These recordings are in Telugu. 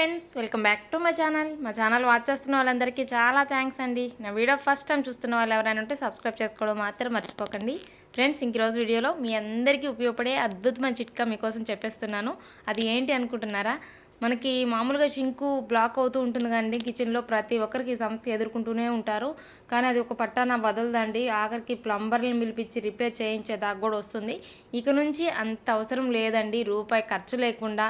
ఫ్రెండ్స్ వెల్కమ్ బ్యాక్ టు మా ఛానల్. మా ఛానల్ వాచ్ చేస్తున్న వాళ్ళందరికీ చాలా థ్యాంక్స్ అండి. నా వీడియో ఫస్ట్ టైం చూస్తున్న వాళ్ళు ఎవరైనా ఉంటే సబ్స్క్రైబ్ చేసుకోవడం మాత్రం మర్చిపోకండి. ఫ్రెండ్స్ ఇంక రోజు వీడియోలో మీ అందరికీ ఉపయోగపడే అద్భుతమైన చిట్కా మీకోసం చెప్పేస్తున్నాను. అది ఏంటి అనుకుంటున్నారా? మనకి మామూలుగా షింకు బ్లాక్ అవుతూ ఉంటుంది కానీ కిచెన్లో ప్రతి ఒక్కరికి సమస్య ఎదుర్కొంటూనే ఉంటారు. కానీ అది ఒక పట్టాన వదలదండి. ఆఖరికి ప్లంబర్లను పిలిపించి రిపేర్ చేయించేదాకా కూడా వస్తుంది. ఇక నుంచి అంత అవసరం లేదండి. రూపాయి ఖర్చు లేకుండా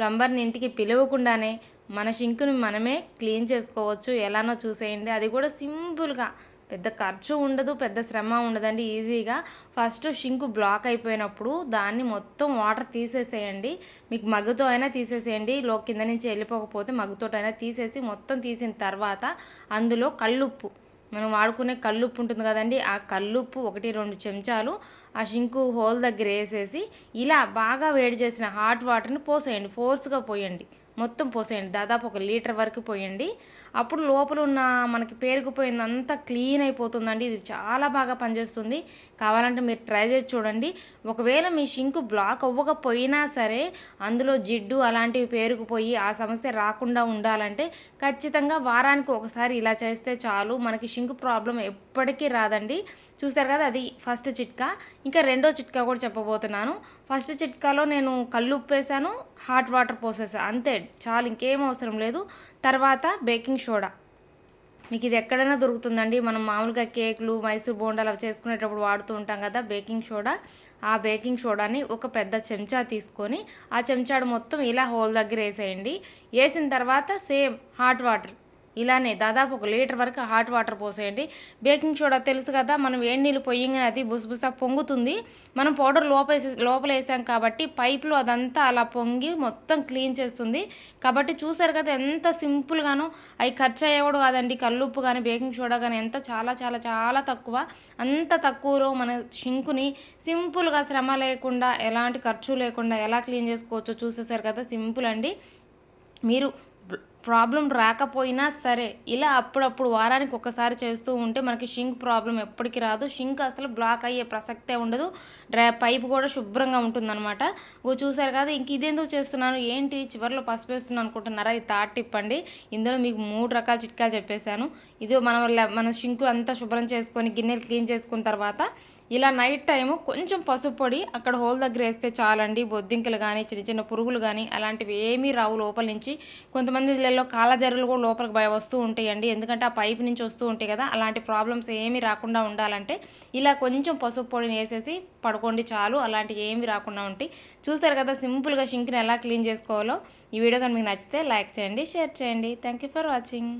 ప్లంబర్ని ఇంటికి పిలవకుండానే మన షింకుని మనమే క్లీన్ చేసుకోవచ్చు. ఎలానో చూసేయండి. అది కూడా సింపుల్గా. పెద్ద ఖర్చు ఉండదు పెద్ద శ్రమ ఉండదండి ఈజీగా. ఫస్ట్ షింకు బ్లాక్ అయిపోయినప్పుడు దాన్ని మొత్తం వాటర్ తీసేసేయండి. మీకు మగ్గుతో అయినా తీసేసేయండి. లో కింద నుంచి వెళ్ళిపోకపోతే మగ్గుతోటైనా తీసేసి మొత్తం తీసిన తర్వాత అందులో కళ్ళుప్పు. మనం వాడుకునే కల్లుప్పు ఉంటుంది కదండి ఆ కల్లుప్పు ఒకటి రెండు చెంచాలు ఆ షింకు హోల్ దగ్గర వేసేసి ఇలా బాగా వేడి చేసిన హాట్ వాటర్ని పోసేయండి ఫోర్స్గా పోయండి. మొత్తం పోసేయండి. దాదాపు ఒక లీటర్ వరకు పోయండి. అప్పుడు లోపల ఉన్న మనకి పేరుకుపోయింది అంతా క్లీన్ అయిపోతుందండి. ఇది చాలా బాగా పనిచేస్తుంది. కావాలంటే మీరు ట్రై చేసి చూడండి. ఒకవేళ మీ షింక్ బ్లాక్ అవ్వకపోయినా సరే అందులో జిడ్డు అలాంటివి పేరుకుపోయి ఆ సమస్య రాకుండా ఉండాలంటే ఖచ్చితంగా వారానికి ఒకసారి ఇలా చేస్తే చాలు. మనకి షింక్ ప్రాబ్లం ఎప్పటికీ రాదండి. చూసారు కదా అది ఫస్ట్ చిట్కా. ఇంకా రెండో చిట్కా కూడా చెప్పబోతున్నాను. ఫస్ట్ చిట్కాలో నేను కళ్ళు ఉప్పేసాను హాట్ వాటర్ పోసేసాను అంతే. చాలు ఇంకేం అవసరం లేదు. తర్వాత బేకింగ్ సోడా. మీకు ఇది ఎక్కడైనా దొరుకుతుందండి. మనం మామూలుగా కేకులు మైసూర్ బోండాలు అవి చేసుకునేటప్పుడు వాడుతూ ఉంటాం కదా బేకింగ్ సోడా. ఆ బేకింగ్ సోడాని ఒక పెద్ద చెంచా తీసుకొని ఆ చెంచాడు మొత్తం ఇలా హోల్ దగ్గర వేసేయండి. వేసిన తర్వాత సేమ్ హాట్ వాటర్ ఇలానే దాదాపు ఒక లీటర్ వరకు హాట్ వాటర్ పోసేయండి. బేకింగ్ సోడా తెలుసు కదా మనం వేడి నీళ్ళు పొయ్యంగానే అది బుసబుస పొంగుతుంది. మనం పౌడర్ లోపల లోపల వేసాం కాబట్టి పైప్లో అదంతా అలా పొంగి మొత్తం క్లీన్ చేస్తుంది. కాబట్టి చూసారు కదా ఎంత సింపుల్గాను అవి ఖర్చు అయ్యేవాడు కాదండి. కల్లుప్పు కానీ బేకింగ్ సోడా కానీ ఎంత చాలా చాలా చాలా తక్కువ. అంత తక్కువలో మన షింకుని సింపుల్గా శ్రమ లేకుండా ఎలాంటి ఖర్చు లేకుండా ఎలా క్లీన్ చేసుకోవచ్చో చూసేసారు కదా సింపుల్ అండి. మీరు ప్రాబ్లం రాకపోయినా సరే ఇలా అప్పుడప్పుడు వారానికి ఒకసారి చేస్తూ ఉంటే మనకి షింక్ ప్రాబ్లం ఎప్పటికీ రాదు. షింక్ అసలు బ్లాక్ అయ్యే ప్రసక్తే ఉండదు. డ్రై పైప్ కూడా శుభ్రంగా ఉంటుందన్నమాట. ఓ చూసారు కదా ఇంక ఇదేందుకు చేస్తున్నాను? ఏంటి? చివరిలో పసుపు వేస్తున్నాను అనుకుంటున్నారా? ఇది థర్డ్ టిప్ అండి. ఇందులో మీకు మూడు రకాల చిట్కాలు చెప్పేశాను. ఇది మనం మన షింకు అంతా శుభ్రం చేసుకొని గిన్నెలు క్లీన్ చేసుకున్న తర్వాత ఇలా నైట్ టైము కొంచెం పసుపు పొడి అక్కడ హోల్ దగ్గర వేస్తే చాలండి. బొద్దింకలు కానీ చిన్న చిన్న పురుగులు కానీ అలాంటివి ఏమీ రావు లోపల నుంచి. కొంతమంది ఇళ్ళల్లో కాలజరులు కూడా లోపలికి భయ వస్తూ ఉంటాయండి. ఎందుకంటే ఆ పైప్ నుంచి వస్తూ ఉంటాయి కదా అలాంటి ప్రాబ్లమ్స్ ఏమీ రాకుండా ఉండాలంటే ఇలా కొంచెం పసుపు పొడిని వేసేసి పడుకోండి చాలు అలాంటివి ఏమీ రాకుండా ఉంటాయి చూసారు కదా సింపుల్గా షింక్ని ఎలా క్లీన్ చేసుకోవాలో. ఈ వీడియో కానీ మీకు నచ్చితే లైక్ చేయండి షేర్ చేయండి. Thank you for watching